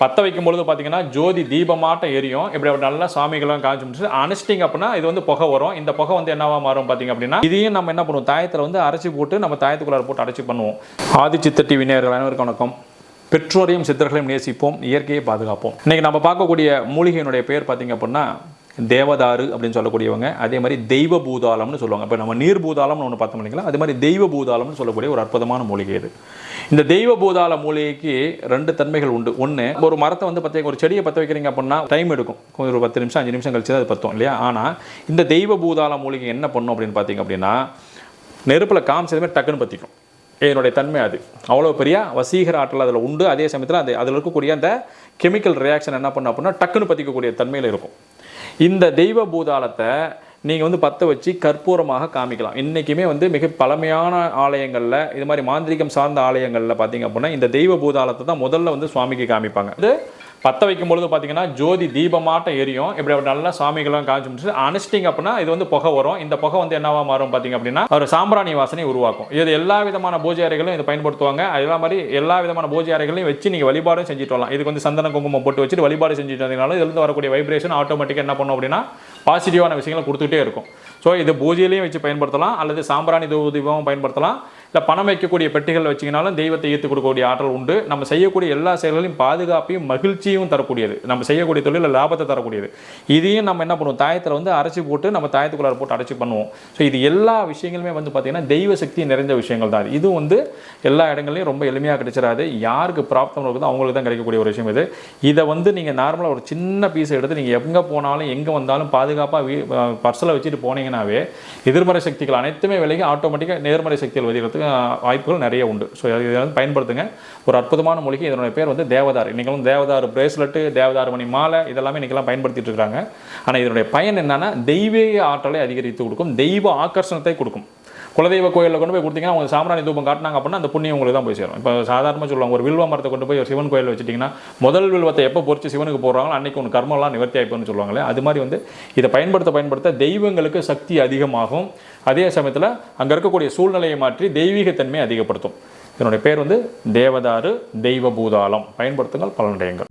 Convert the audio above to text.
பற்ற வைக்கும் பொழுது பார்த்தீங்கன்னா ஜோதி தீபமாட்டம் எரியும். இப்படி அப்படி நல்லா சாமிகள்லாம் காய்ச்சி முடிச்சு அனுச்சிட்டிங்க அப்படின்னா இது வந்து புகை வரும். இந்த புகை வந்து என்னவா மாறும் பார்த்தீங்க அப்படின்னா இதையும் நம்ம என்ன பண்ணுவோம்? தாயத்தில் வந்து அரைச்சி போட்டு நம்ம தாயத்துக்குள்ளார போட்டு அரைச்சி பண்ணுவோம். ஆதிச்சித்த டிவி நேர்கள் அனைவருக்கும் வணக்கம். பெற்றோரையும் சித்தர்களையும் நேசிப்போம். இயற்கையை பாதுகாப்போம். இன்னைக்கு நம்ம பார்க்கக்கூடிய மூலிகையினுடைய பேர் பார்த்தீங்க அப்படின்னா தேவதாரு அப்படின்னு சொல்லக்கூடியவங்க அதே மாதிரி தெய்வ பூதாளம்னு சொல்லுவாங்க. இப்போ நம்ம நீர் பூதாளம்னு ஒன்று பார்த்தோம் இல்லைங்களா? அதே மாதிரி தெய்வ பூதாளம்னு சொல்லக்கூடிய ஒரு அற்புதமான மூலிகை இது. இந்த தெய்வ பூதாள மூலிகைக்கு ரெண்டு தன்மைகள் உண்டு. ஒன்று ஒரு மரத்தை வந்து பற்றி ஒரு செடியை பற்ற வைக்கிறீங்க அப்படின்னா டைம் எடுக்கும். கொஞ்சம் ஒரு பத்து நிமிஷம் அஞ்சு நிமிஷம் கழிச்சு தான் அது பற்றும் இல்லையா? ஆனால் இந்த தெய்வ பூதாள மூலிகை என்ன பண்ணும் அப்படின்னு பார்த்தீங்க அப்படின்னா நெருப்பில் காமிச்சது டக்குன்னு பற்றிக்கும் என்னுடைய தன்மை அது. அவ்வளோ பெரிய வசீகர ஆற்றல் அதில் உண்டு. அதே சமயத்தில் அது அதில் இருக்கக்கூடிய அந்த கெமிக்கல் ரியாக்ஷன் என்ன பண்ணும் அப்படின்னா டக்குன்னு பற்றிக்கக்கூடிய தன்மையில் இருக்கும். இந்த தெய்வ பூதாளத்தை நீங்கள் வந்து பற்ற வச்சு கற்பூரமாக காமிக்கலாம். இன்றைக்குமே வந்து மிக பழமையான ஆலயங்களில் இது மாதிரி மாந்திரிகம் சார்ந்த ஆலயங்களில் பார்த்தீங்க அப்படின்னா இந்த தெய்வ பூதாளத்தை தான் முதல்ல வந்து சுவாமிக்கு காமிப்பாங்க. இது பற்ற வைக்கும் பொழுது பார்த்தீங்கன்னா ஜோதி தீபமாட்டம் எரியும். இப்படி அப்படி நல்லா சாமிகள்லாம் காய்ச்சி முடிச்சு அனுச்சிட்டிங்க அப்படின்னா இது வந்து புகை வரும். இந்த புகை வந்து என்னவா மாறும் பார்த்தீங்க அப்படின்னா ஒரு சாம்பிராணி வாசனை உருவாக்கும். இது எல்லா விதமான பூஜை அறைகளும் இதை பயன்படுத்துவாங்க. அதே மாதிரி எல்லா விதமான பூஜை அறைகளையும் வச்சு நீங்கள் வழிபாடும் செஞ்சுட்டு வரலாம். இதுக்கு வந்து சந்தன குங்குமம் போட்டு வச்சுட்டு வழிபாடு செஞ்சுட்டு வந்தீங்கனாலும் இதுலேருந்து வரக்கூடிய வைப்ரேஷன் ஆட்டோமேட்டிக்காக என்ன பண்ணும் அப்படின்னா பாசிட்டிவான விஷயங்களை கொடுத்துட்டே இருக்கும். ஸோ இது பூஜையிலையும் வச்சு பயன்படுத்தலாம். அல்லது சாம்பிராணி தூப பயன்படுத்தலாம். இல்லை பணம் வைக்கக்கூடிய பெட்டிகள் வச்சிங்கனாலும் தெய்வத்தை ஈர்த்து கொடுக்கக்கூடிய ஆற்றல் உண்டு. நம்ம செய்யக்கூடிய எல்லா செயல்களையும் பாதுகாப்பையும் மகிழ்ச்சியும் தரக்கூடியது. நம்ம செய்யக்கூடிய தொழிலில் லாபத்தை தரக்கூடியது. இதையும் நம்ம என்ன பண்ணுவோம்? தாயத்தில் வந்து அரைச்சி போட்டு நம்ம தாயத்துக்குள்ளார போட்டு அரைச்சி பண்ணுவோம். ஸோ இது எல்லா விஷயங்களுமே வந்து பார்த்திங்கன்னா தெய்வ சக்தி நிறைந்த விஷயங்கள் தான். இது. வந்து எல்லா இடங்கள்லையும் ரொம்ப எளிமையாக கிடைச்சிடாது யாருக்கு பிராப்தம் இருக்குதோ அவங்களுக்கு தான் கிடைக்கக்கூடிய ஒரு விஷயம் இது. இதை வந்து நீங்கள் நார்மலாக ஒரு சின்ன பீஸை எடுத்து நீங்கள் எங்கே போனாலும் எங்கே வந்தாலும் பாதுகாப்பாக வீ பர்ஸில் வச்சுட்டு போனீங்கன்னாவே எதிர்மறை சக்திகள் அனைத்துமே விலகி ஆட்டோமேட்டிக்காக நேர்மறை சக்திகள் வதிகிறதுக்கு வாய்ப்புகள் நிறைய உண்டு. ஸோ இதை வந்து பயன்படுத்துங்க. ஒரு அற்புதமான மூலிகை இதனுடைய பேர் வந்து தேவதார் இன்றைக்கெல்லாம் தேவதார் பிரேஸ்லெட்டு தேவதார் மணி மாலை இதெல்லாமே இன்றைக்கெல்லாம் பயன்படுத்திட்டு இருக்காங்க. ஆனால் இதனுடைய பயன் என்னென்னா தெய்வீக ஆற்றலை அதிகரித்து கொடுக்கும் தெய்வ ஆக்கர்ஷணத்தை கொடுக்கும். குலதெய்வ கோயிலில் கொண்டு போய் கொடுத்தீங்கன்னா அவங்க சாமராணி தூபம் காட்டினாங்க அப்படின்னா அந்த புண்ணியம் உங்களுக்கு தான் போய் சேரும். இப்போ சாதாரணமாக சொல்லுவாங்க ஒரு வில்வ மரத்தை கொண்டு போய் ஒரு சிவன் கோயிலில் வச்சுட்டிங்கன்னா முதல் வில்வத்தை எப்போ பொறிச்சு சிவனுக்கு போடுறாங்களோ அன்னைக்கு ஒன்று கர்மலாம் நிவர்த்தி ஆகிப்போன்னு சொல்லுவாங்களே அது மாதிரி வந்து இதை பயன்படுத்த பயன்படுத்த தெய்வங்களுக்கு சக்தி அதிகமாகும். அதே சமயத்தில் அங்கே இருக்கக்கூடிய சூழ்நிலையை மாற்றி தெய்வீகத்தன்மையை அதிகப்படுத்தும். இதனுடைய பேர் வந்து தேவதாரு தெய்வ பூதாளம் பயன்படுத்துங்கள் பலனடையுங்கள்.